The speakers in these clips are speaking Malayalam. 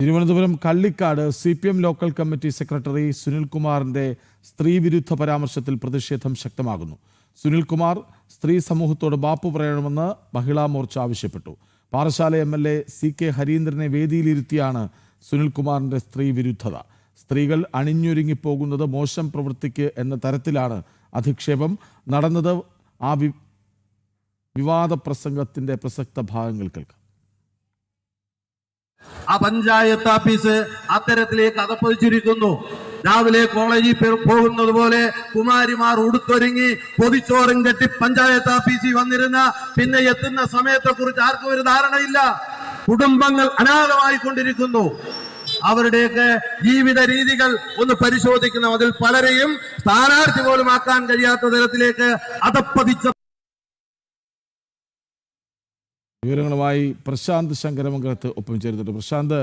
Thiruvananthapuram Kallikkad C P M local committee secretary സുനിൽകുമാറിന്റെ സ്ത്രീവിരുദ്ധ പരാമർശത്തിൽ പ്രതിഷേധം ശക്തമാകുന്നു. സുനിൽകുമാർ സ്ത്രീ സമൂഹത്തോട് മാപ്പ് പറയണമെന്ന് മഹിളാ മോർച്ച ആവശ്യപ്പെട്ടു. Parassala M L A C K ഹരീന്ദ്രനെ വേദിയിലിരുത്തിയാണ് സുനിൽകുമാറിന്റെ സ്ത്രീ വിരുദ്ധത സ്ത്രീകൾ അണിഞ്ഞൊരുങ്ങിപ്പോകുന്നത് മോശം പ്രവൃത്തിക്ക് എന്ന തരത്തിലാണ് അധിക്ഷേപം. നടന്നത് ആ വിവാദ പ്രസംഗത്തിന്റെ പ്രസക്ത ഭാഗങ്ങൾ കേൾക്കാം. ആ പഞ്ചായത്ത് ഓഫീസ് അത്തരത്തിലേക്ക് അതപ്പതിച്ചിരിക്കുന്നു. രാവിലെ കോളേജിൽ പോകുന്നത് പോലെ കുമാരിമാർ ഉടുത്തൊരുങ്ങി പൊതിച്ചോറും കെട്ടി പഞ്ചായത്ത് ഓഫീസിൽ വന്നിരുന്ന പിന്നെ എത്തുന്ന സമയത്തെ കുറിച്ച് ആർക്കും ഒരു ധാരണയില്ല. കുടുംബങ്ങൾ അനാഥമായി കൊണ്ടിരിക്കുന്നു. അവരുടെയൊക്കെ ജീവിത രീതികൾ ഒന്ന് പരിശോധിക്കണം അതിൽ പലരെയും സ്ഥാനാർത്ഥി പോലും ആക്കാൻ കഴിയാത്ത തരത്തിലേക്ക് അതപ്പതിച്ച വിവരങ്ങളുമായി പ്രശാന്ത് ശങ്കരമംഗലത്ത് ഒപ്പം ചേരുന്നുണ്ട്. പ്രശാന്ത്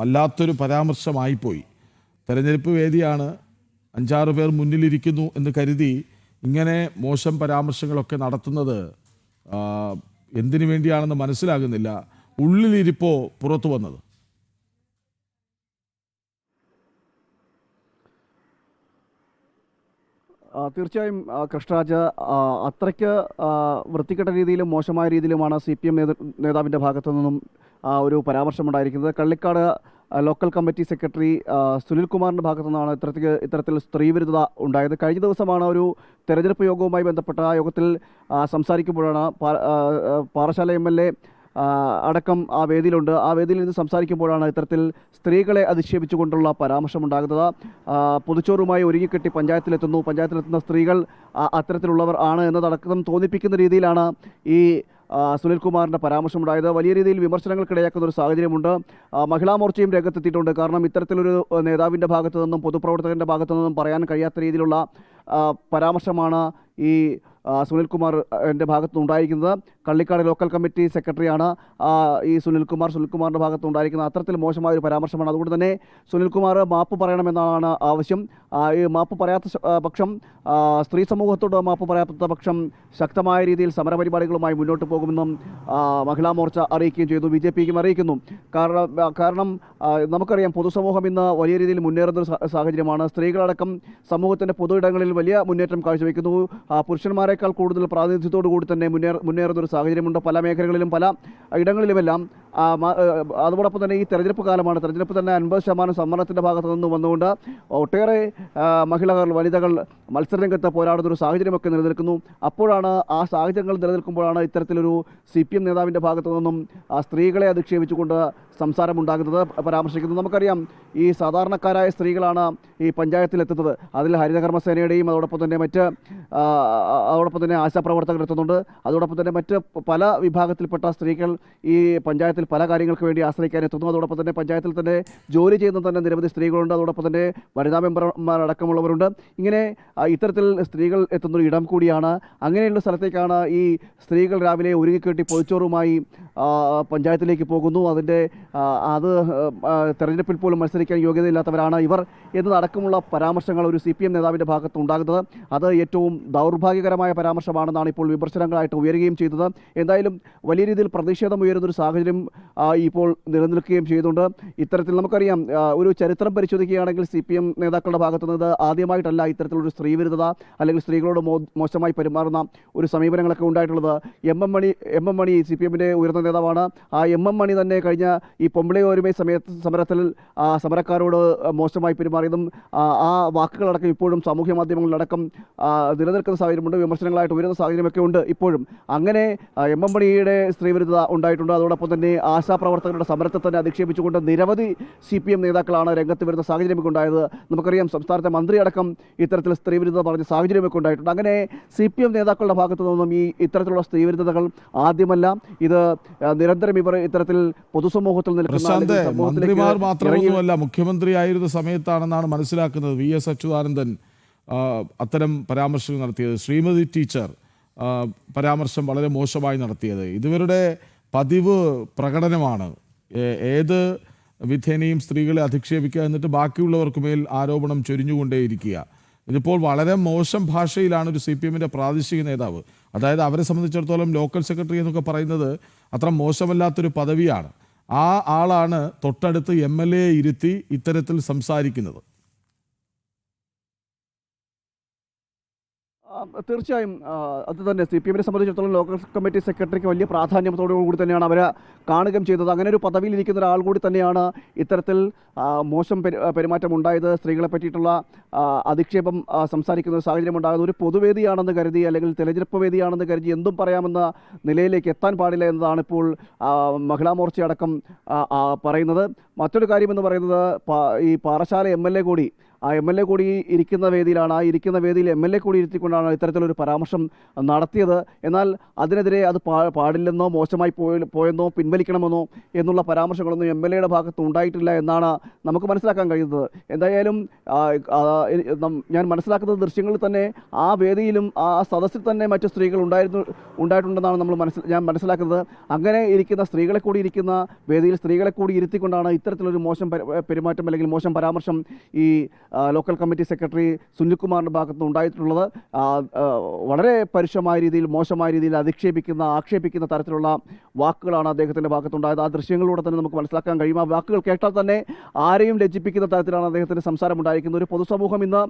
വല്ലാത്തൊരു പരാമർശമായിപ്പോയി. തെരഞ്ഞെടുപ്പ് വേദിയാണ്. അഞ്ചാറ് പേർ മുന്നിലിരിക്കുന്നു എന്ന് കരുതി ഇങ്ങനെ മോശം പരാമർശങ്ങളൊക്കെ നടത്തുന്നത് എന്തിനു വേണ്ടിയാണെന്ന് മനസ്സിലാകുന്നില്ല. ഉള്ളിലിരിപ്പോ പുറത്തു വന്നത് ആ, തീർച്ചയായും കൃഷ്ണരാജ് അത്രയ്ക്ക് വൃത്തികെട്ട രീതിയിലും മോശമായ രീതിയിലുമാണ് സി പി എം നേതാവിന്റെ ഭാഗത്തു നിന്നും ഒരു പരാമർശമുണ്ടായിരിക്കുന്നത്. കള്ളിക്കാട് ലോക്കൽ കമ്മിറ്റി സെക്രട്ടറി സുനിൽകുമാറിന്റെ സുനിൽ കുമാറിന്റെ ഭാഗത്തു നിന്നാണ് ഇത്തരത്തിൽ ഇത്തരത്തിൽ സ്ത്രീവിരുദ്ധത ഉണ്ടായത്. കഴിഞ്ഞ ദിവസമാണ് ഒരു തെരഞ്ഞെടുപ്പ് യോഗവുമായി ബന്ധപ്പെട്ട യോഗത്തിൽ സംസാരിക്കുമ്പോഴാണ് പാറശാല എം എൽ എ അടക്കം ആ വേദിയിലുണ്ട്. ആ വേദിയിൽ നിന്ന് സംസാരിക്കുമ്പോഴാണ് ഇത്തരത്തിൽ സ്ത്രീകളെ അധിക്ഷേപിച്ചുകൊണ്ടുള്ള പരാമർശമുണ്ടാകുന്നത്. പുതുച്ചോറുമായി ഒരുങ്ങിക്കെട്ടി പഞ്ചായത്തിലെത്തുന്നു. പഞ്ചായത്തിലെത്തുന്ന സ്ത്രീകൾ അത്തരത്തിലുള്ളവർ ആണ് എന്നതടക്കം തോന്നിപ്പിക്കുന്ന രീതിയിലാണ് ഈ സുനിൽകുമാറിന്റെ പരാമർശമുണ്ടായത്. വലിയ രീതിയിൽ വിമർശനങ്ങൾക്കിടയാക്കുന്ന ഒരു സാഹചര്യമുണ്ട്. മഹിളാ മോർച്ചയും രംഗത്തെത്തിയിട്ടുണ്ട്. കാരണം ഇത്തരത്തിലൊരു നേതാവിന്റെ ഭാഗത്തു നിന്നും പൊതുപ്രവർത്തകന്റെ ഭാഗത്തു നിന്നും പറയാൻ കഴിയാത്ത രീതിയിലുള്ള പരാമർശമാണ് ഈ സുനിൽകുമാർ എന്റെ ഭാഗത്ത് ഉണ്ടായിരിക്കുന്നത്. കള്ളിക്കാട് ലോക്കൽ കമ്മിറ്റി സെക്രട്ടറിയാണ്. ഈ സുനിൽകുമാർ. സുനിൽകുമാറിന്റെ ഭാഗത്ത് ഉണ്ടായിരിക്കുന്ന അത്തരത്തിൽ മോശമായ ഒരു പരാമർശമാണ്. അതുകൊണ്ട് തന്നെ സുനിൽകുമാർ മാപ്പ് പറയണമെന്നാണ് ആവശ്യം. ഈ മാപ്പ് പറയാത്ത പക്ഷം സ്ത്രീ സമൂഹത്തോട് മാപ്പ് പറയാത്ത പക്ഷം ശക്തമായ രീതിയിൽ സമരപരിപാടികളുമായി മുന്നോട്ട് പോകുമെന്നും മഹിളാ മോർച്ച അറിയിക്കുകയും ചെയ്തു. ബി ജെ പിക്കും അറിയിക്കുന്നു. കാരണം കാരണം നമുക്കറിയാം പൊതുസമൂഹം ഇന്ന് വലിയ രീതിയിൽ മുന്നേറുന്ന ഒരു സാഹചര്യമാണ്. സ്ത്രീകളടക്കം സമൂഹത്തിന്റെ പൊതു ഇടങ്ങളിൽ വലിയ മുന്നേറ്റം കാഴ്ചവെക്കുന്നു. പുരുഷന്മാരെക്കാൾ കൂടുതൽ പ്രാതിനിധ്യത്തോടു കൂടി തന്നെ മുന്നേറ മുന്നേറുന്ന ഒരു സാഹചര്യമുണ്ട്. പല മേഖലകളിലും പല ഇടങ്ങളിലുമെല്ലാം അതോടൊപ്പം തന്നെ ഈ തെരഞ്ഞെടുപ്പ് കാലമാണ്. തെരഞ്ഞെടുപ്പ് തന്നെ അൻപത് ശതമാനം സമ്മർദ്ദത്തിന്റെ ഭാഗത്ത് നിന്ന് വന്നുകൊണ്ട് ഒട്ടേറെ മഹിളകൾ വനിതകൾ മത്സരരംഗത്ത് പോരാടുന്ന ഒരു സാഹചര്യമൊക്കെ നിലനിൽക്കുന്നു. അപ്പോഴാണ് ആ സാഹചര്യങ്ങൾ നിലനിൽക്കുമ്പോഴാണ് ഇത്തരത്തിലൊരു സി പി എം നേതാവിന്റെ ഭാഗത്തു നിന്നും സ്ത്രീകളെ അധിക്ഷേപിച്ചുകൊണ്ട് സംസാരമുണ്ടാകുന്നത് പരാമർശിക്കുന്നത്. നമുക്കറിയാം ഈ സാധാരണക്കാരായ സ്ത്രീകളാണ് ഈ പഞ്ചായത്തിലെത്തുന്നത്. അതിൽ ഹരിതകർമ്മസേനയുടെയും അതോടൊപ്പം തന്നെ മറ്റ് അതോടൊപ്പം തന്നെ ആശാപ്രവർത്തകർ എത്തുന്നുണ്ട്. അതോടൊപ്പം തന്നെ മറ്റ് പല വിഭാഗത്തിൽപ്പെട്ട സ്ത്രീകൾ ഈ പഞ്ചായത്തിൽ പല കാര്യങ്ങൾക്ക് വേണ്ടി ആശ്രയിക്കാൻ എത്തുന്നു. അതോടൊപ്പം തന്നെ പഞ്ചായത്തിൽ തന്നെ ജോലി ചെയ്യുന്ന തന്നെ നിരവധി സ്ത്രീകളുണ്ട്. അതോടൊപ്പം തന്നെ വനിതാ മെമ്പർമാരടക്കമുള്ളവരുണ്ട് ഇങ്ങനെ ഇത്തരത്തിൽ സ്ത്രീകൾ എത്തുന്നൊരു ഇടം കൂടിയാണ്. അങ്ങനെയുള്ള സ്ഥലത്തേക്കാണ് ഈ സ്ത്രീകൾ രാവിലെ ഒരുങ്ങിക്കെട്ടി പൊതിച്ചോറുമായി പഞ്ചായത്തിലേക്ക് പോകുന്നു. അതിന്റെ അത് തെരഞ്ഞെടുപ്പിൽ പോലും മത്സരിക്കാൻ യോഗ്യതയില്ലാത്തവരാണ് ഇവർ എന്നതടക്കമുള്ള പരാമർശങ്ങൾ ഒരു സി പി എം നേതാവിന്റെ ഭാഗത്ത് ഉണ്ടാകുന്നത്. അത് ഏറ്റവും ദൗർഭാഗ്യകരമായ പരാമർശമാണെന്നാണ് ഇപ്പോൾ വിമർശനങ്ങളായിട്ട് ഉയരുകയും ചെയ്തത്. എന്തായാലും വലിയ രീതിയിൽ പ്രതിഷേധം ഉയരുന്നൊരു സാഹചര്യം ഇപ്പോൾ നിലനിൽക്കുകയും ചെയ്തുകൊണ്ട് ഇത്തരത്തിൽ നമുക്കറിയാം ഒരു ചരിത്രം പരിശോധിക്കുകയാണെങ്കിൽ സി പി എം നേതാക്കളുടെ ഭാഗത്തു നിന്ന് ആദ്യമായിട്ടല്ല ഇത്തരത്തിലൊരു സ്ത്രീവിരുദ്ധത അല്ലെങ്കിൽ സ്ത്രീകളോട് മോശമായി പെരുമാറുന്ന ഒരു സമീപനങ്ങളൊക്കെ ഉണ്ടായിട്ടുള്ളത്. M M Mani M M Mani C P എമ്മിന്റെ ഉയർന്ന നേതാവാണ്. ആ എം എം മണി തന്നെ കഴിഞ്ഞ ഈ പൊമ്പിളി സമയത്ത് സമരത്തിൽ സമരക്കാരോട് മോശമായി പെരുമാറിയതും ആ, വാക്കുകളടക്കം ഇപ്പോഴും സാമൂഹ്യ മാധ്യമങ്ങളിലടക്കം നിലനിൽക്കുന്ന സാഹചര്യമുണ്ട് വിമർശനങ്ങളായിട്ട് ഉയരുന്ന സാഹചര്യമൊക്കെ ഉണ്ട് ഇപ്പോഴും. അങ്ങനെ എം എം മണിയുടെ സ്ത്രീവിരുദ്ധത ഉണ്ടായിട്ടുണ്ട്. അതോടൊപ്പം തന്നെ ആശാപ്രവർത്തകരുടെ സമരത്തെ തന്നെ അധിക്ഷേപിച്ചുകൊണ്ട് നിരവധി സി പി എം നേതാക്കളാണ് രംഗത്ത് വരുന്ന സാഹചര്യമൊക്കെ ഉണ്ടായത് നമുക്കറിയാം സംസ്ഥാനത്തെ മന്ത്രി അടക്കം ഇത്തരത്തിൽ സ്ത്രീവിരുദ്ധത പറഞ്ഞ സാഹചര്യമൊക്കെ ഉണ്ടായിട്ടുണ്ട് അങ്ങനെ സി പി എം നേതാക്കളുടെ ഭാഗത്തു നിന്നും ഈ ഇത്തരത്തിലുള്ള സ്ത്രീവിരുദ്ധതകൾ ആദ്യമല്ല. ഇത് നിരന്തരം ഇവർ ഇത്തരത്തിൽ പൊതുസമൂഹത്തിൽ മന്ത്രിമാർ മാത്രമൊന്നുമല്ല മുഖ്യമന്ത്രി ആയിരുന്ന സമയത്താണെന്നാണ് മനസ്സിലാക്കുന്നത് വി എസ് അച്യുതാനന്ദൻ അത്തരം പരാമർശങ്ങൾ നടത്തിയത്. ശ്രീമതി ടീച്ചർ പരാമർശം വളരെ മോശമായി നടത്തിയത്. ഇതുവരുടെ പതിവ് പ്രകടനമാണ്. ഏത് വിധേനയും സ്ത്രീകളെ അധിക്ഷേപിക്കുക എന്നിട്ട് ബാക്കിയുള്ളവർക്ക് മേൽ ആരോപണം ചൊരിഞ്ഞുകൊണ്ടേയിരിക്കുക. ഇതിപ്പോൾ വളരെ മോശം ഭാഷയിലാണ് ഒരു സി പി എമ്മിന്റെ പ്രാദേശിക നേതാവ്. അതായത് അവരെ സംബന്ധിച്ചിടത്തോളം ലോക്കൽ സെക്രട്ടറി എന്നൊക്കെ പറയുന്നത് അത്ര മോശമല്ലാത്തൊരു പദവിയാണ്. ആ ആളാണ് തൊട്ടടുത്ത് എം ഇരുത്തി ഇത്തരത്തിൽ സംസാരിക്കുന്നത്. തീർച്ചയായും അത് തന്നെ. സി പി എമ്മിനെ സംബന്ധിച്ചിടത്തോളം ലോക്കൽ കമ്മിറ്റി സെക്രട്ടറിക്ക് വലിയ പ്രാധാന്യത്തോടുകൂടി തന്നെയാണ് അവരെ കാണുകയും ചെയ്തത്. അങ്ങനെ ഒരു പദവിയിൽ ഇരിക്കുന്ന ഒരാൾ കൂടി തന്നെയാണ് ഇത്തരത്തിൽ മോശം പെരുമാറ്റം ഉണ്ടായത്. സ്ത്രീകളെ പറ്റിയിട്ടുള്ള അധിക്ഷേപം സംസാരിക്കുന്ന ഒരു സാഹചര്യം ഉണ്ടാകുന്നത് ഒരു പൊതുവേദിയാണെന്ന് കരുതി അല്ലെങ്കിൽ തെരഞ്ഞെടുപ്പ് വേദിയാണെന്ന് കരുതി എന്തും പറയാമെന്ന നിലയിലേക്ക് എത്താൻ പാടില്ല എന്നതാണ് ഇപ്പോൾ മഹിളാ മോർച്ച അടക്കം ആ, ആ, പറയുന്നത്. മറ്റൊരു കാര്യമെന്ന് പറയുന്നത് ഈ പാറശാല എ കൂടി ആ എം എൽ എ കൂടി ഇരിക്കുന്ന വേദിയിലാണ്. ആ ഇരിക്കുന്ന വേദിയിൽ എം എൽ എ കൂടി ഇരുത്തിക്കൊണ്ടാണ് ഇത്തരത്തിലൊരു പരാമർശം നടത്തിയത്. എന്നാൽ അതിനെതിരെ അത് പാടില്ലെന്നോ മോശമായി പോയ പോയെന്നോ പിൻവലിക്കണമെന്നോ എന്നുള്ള പരാമർശങ്ങളൊന്നും എം എൽ എയുടെ ഭാഗത്ത് ഉണ്ടായിട്ടില്ല എന്നാണ് നമുക്ക് മനസ്സിലാക്കാൻ കഴിയുന്നത്. എന്തായാലും ഞാൻ മനസ്സിലാക്കുന്ന ദൃശ്യങ്ങളിൽ തന്നെ ആ വേദിയിലും ആ സദസ്സിൽ തന്നെ മറ്റു സ്ത്രീകൾ ഉണ്ടായിരുന്നു ഉണ്ടായിട്ടുണ്ടെന്നാണ് നമ്മൾ മനസ്സിൽ ഞാൻ മനസ്സിലാക്കുന്നത്. അങ്ങനെ ഇരിക്കുന്ന സ്ത്രീകളെ കൂടി ഇരിക്കുന്ന വേദിയിൽ സ്ത്രീകളെ കൂടി ഇരുത്തിക്കൊണ്ടാണ് ഇത്തരത്തിലൊരു മോശം പരി- പെരുമാറ്റം അല്ലെങ്കിൽ മോശം പരാമർശം ഈ ലോക്കൽ കമ്മിറ്റി സെക്രട്ടറി സുനിൽകുമാറിന്റെ ഭാഗത്തുനിന്ന് ഉണ്ടായിട്ടുള്ളത്. വളരെ പരുഷമായ രീതിയിൽ മോശമായ രീതിയിൽ അധിക്ഷേപിക്കുന്ന ആക്ഷേപിക്കുന്ന തരത്തിലുള്ള വാക്കുകളാണ് അദ്ദേഹത്തിന്റെ ഭാഗത്തുണ്ടായത്. ആ ദൃശ്യങ്ങളിലൂടെ തന്നെ നമുക്ക് മനസ്സിലാക്കാൻ കഴിയും. ആ വാക്കുകൾ കേട്ടാൽ തന്നെ ആരെയും ലജ്ജിപ്പിക്കുന്ന തരത്തിലാണ് അദ്ദേഹത്തിന്റെ സംസാരം ഉണ്ടായിരിക്കുന്നത്. ഒരു പൊതുസമൂഹം ഇന്ന്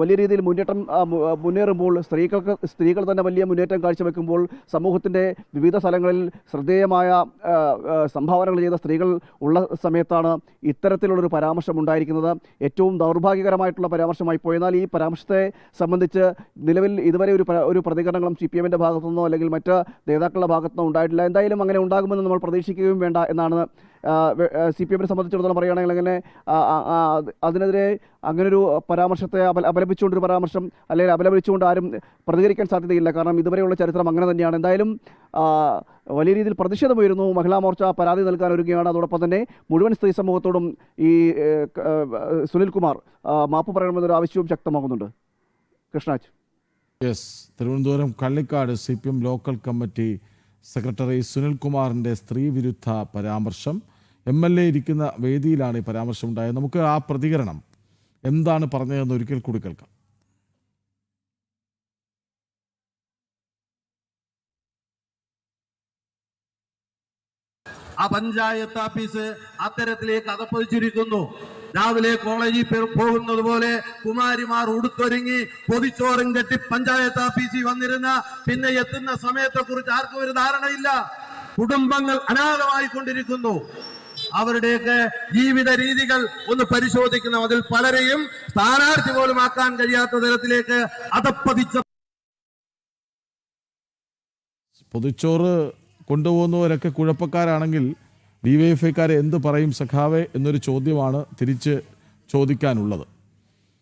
വലിയ രീതിയിൽ മുന്നേറ്റം മുന്നേറുമ്പോൾ സ്ത്രീകൾക്ക് സ്ത്രീകൾ തന്നെ വലിയ മുന്നേറ്റം കാഴ്ചവെക്കുമ്പോൾ സമൂഹത്തിന്റെ വിവിധ സ്ഥലങ്ങളിൽ ശ്രദ്ധേയമായ സംഭാവനകൾ ചെയ്ത സ്ത്രീകൾ ഉള്ള സമയത്താണ് ഇത്തരത്തിലുള്ളൊരു പരാമർശം ഉണ്ടായിരിക്കുന്നത്. ഏറ്റവും ദൗർഭാഗ്യകരമായിട്ടുള്ള പരാമർശമായി പോയി എന്നാൽ ഈ പരാമർശത്തെ സംബന്ധിച്ച് നിലവിൽ ഇതുവരെ ഒരു ഒരു പ്രതികരണങ്ങളും സി പി എമ്മിന്റെ ഭാഗത്തുനിന്നോ അല്ലെങ്കിൽ മറ്റ് നേതാക്കളുടെ ഭാഗത്തുനിന്നോ ഉണ്ടായിട്ടില്ല. എന്തായാലും അങ്ങനെ ഉണ്ടാകുമെന്ന് നമ്മൾ പ്രതീക്ഷിക്കുകയും വേണ്ട എന്നാണ് സി പി എമ്മിനെ സംബന്ധിച്ചിടത്തോളം പറയുകയാണെങ്കിൽ അങ്ങനെ അതിനെതിരെ അങ്ങനൊരു പരാമർശത്തെ അപ അപലപിച്ചുകൊണ്ടൊരു പരാമർശം അല്ലെങ്കിൽ അപലപിച്ചുകൊണ്ട് ആരും പ്രതികരിക്കാൻ സാധ്യതയില്ല. കാരണം ഇതുവരെയുള്ള ചരിത്രം അങ്ങനെ തന്നെയാണ്. എന്തായാലും വലിയ രീതിയിൽ പ്രതിഷേധമുയരുന്നു. മഹിളാ മോർച്ച പരാതി നൽകാൻ ഒരുങ്ങുകയാണ്. അതോടൊപ്പം തന്നെ മുഴുവൻ സ്ത്രീ സമൂഹത്തോടും ഈ സുനിൽകുമാർ മാപ്പ് പറയണമെന്നൊരു ആവശ്യവും ശക്തമാകുന്നുണ്ട്. Krishnaj. Yes. Thiruvananthapuram Kallikkad C P M local committee secretary സുനിൽകുമാറിന്റെ സ്ത്രീ വിരുദ്ധ പരാമർശം. എം എൽ എ ഇരിക്കുന്ന വേദിയിലാണ് ഈ പരാമർശം ഉണ്ടായത് നമുക്ക് ആ പ്രതികരണം എന്താണ് പറഞ്ഞതെന്ന് ഒരിക്കൽ കൂടി കേൾക്കാം. ആ പഞ്ചായത്ത് ഓഫീസ് അത്തരത്തിലേക്ക് അതപ്പതിച്ചിരിക്കുന്നു രാവിലെ കോളേജിൽ പോകുന്നത് പോലെ കുമാരിമാർ ഉടുത്തൊരുങ്ങി പൊതിച്ചോറും കെട്ടി പഞ്ചായത്ത് ഓഫീസിൽ വന്നിരുന്ന പിന്നെ എത്തുന്ന സമയത്തെ കുറിച്ച് ആർക്കും ഒരു ധാരണയില്ല. കുടുംബങ്ങൾ അനാഥമായി കൊണ്ടിരിക്കുന്നു. അവരുടെയൊക്കെ ജീവിത രീതികൾ ഒന്ന് പരിശോധിക്കണം. അതിൽ പലരെയും സ്ഥാനാർത്ഥി പോലും ആക്കാൻ കഴിയാത്ത തരത്തിലേക്ക് അതപ്പതിച്ച പൊതിച്ചോറ് കൊണ്ടുപോകുന്നവരൊക്കെ കുഴപ്പക്കാരാണെങ്കിൽ ഡി വൈ എഫ് ഐക്കാരെ എന്ത് പറയും സഖാവെ എന്നൊരു ചോദ്യമാണ് തിരിച്ച് ചോദിക്കാനുള്ളത്.